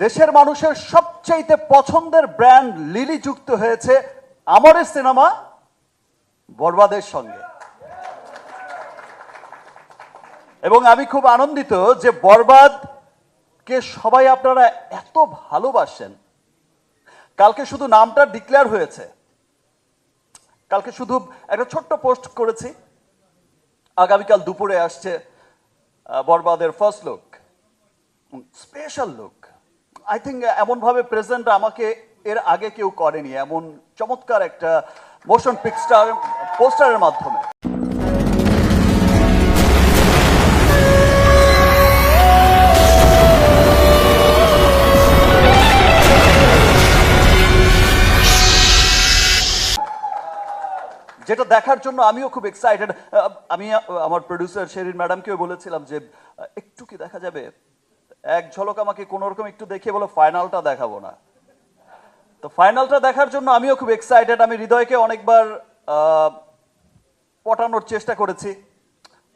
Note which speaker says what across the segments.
Speaker 1: দেশের মানুষের সবচাইতে পছন্দের ব্র্যান্ড লিলি যুক্ত হয়েছে আমরের সিনেমা বরবাদের সঙ্গে। এবং আমি খুব আনন্দিত যে বরবাদকে সবাই আপনারা এত ভালোবাসেন। কালকে শুধু নামটা ডিক্লেয়ার হয়েছে। কালকে শুধু একটা ছোট্ট পোস্ট করেছি। আগামীকাল দুপুরে আসছে বরবাদের first look special look. I think এমনভাবে প্রেজেন্ট আমাকে এর আগে কেউ করেনি, এমন চমৎকার একটা মোশন পিকস্টার পোস্টারের মাধ্যমে। যেটা দেখার জন্য আমিও খুব এক্সাইটেড আমি আমার প্রডিউসার শেরিন ম্যাডামকেও বলেছিলাম যে একটু কি দেখা যাবে? এক ঝলক আমাকে কোনো রকম একটু দেখিয়ে বলো ফাইনালটা দেখাবো না। তো ফাইনালটা দেখার জন্য আমিও খুব এক্সাইটেড আমি হৃদয়কে অনেকবার পটানোর চেষ্টা করেছি।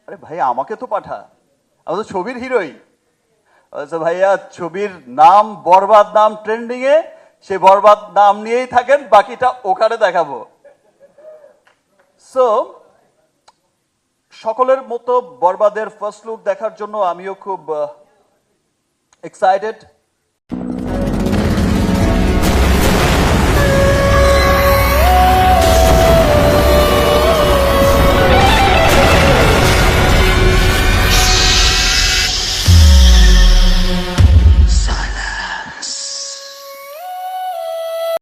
Speaker 1: আরে ভাই, আমাকে তো পাঠা। আমি তো ছবির হিরোই। বলছে ভাইয়া, ছবির নাম, বরবাদ নাম ট্রেন্ডিং এ, সে বরবাদ নাম নিয়েই থাকেন, বাকিটা ওখানে দেখাবো। সো সকলের মতো বরবাদের ফার্স্ট লুক দেখার জন্য আমিও খুব এক্সাইটেড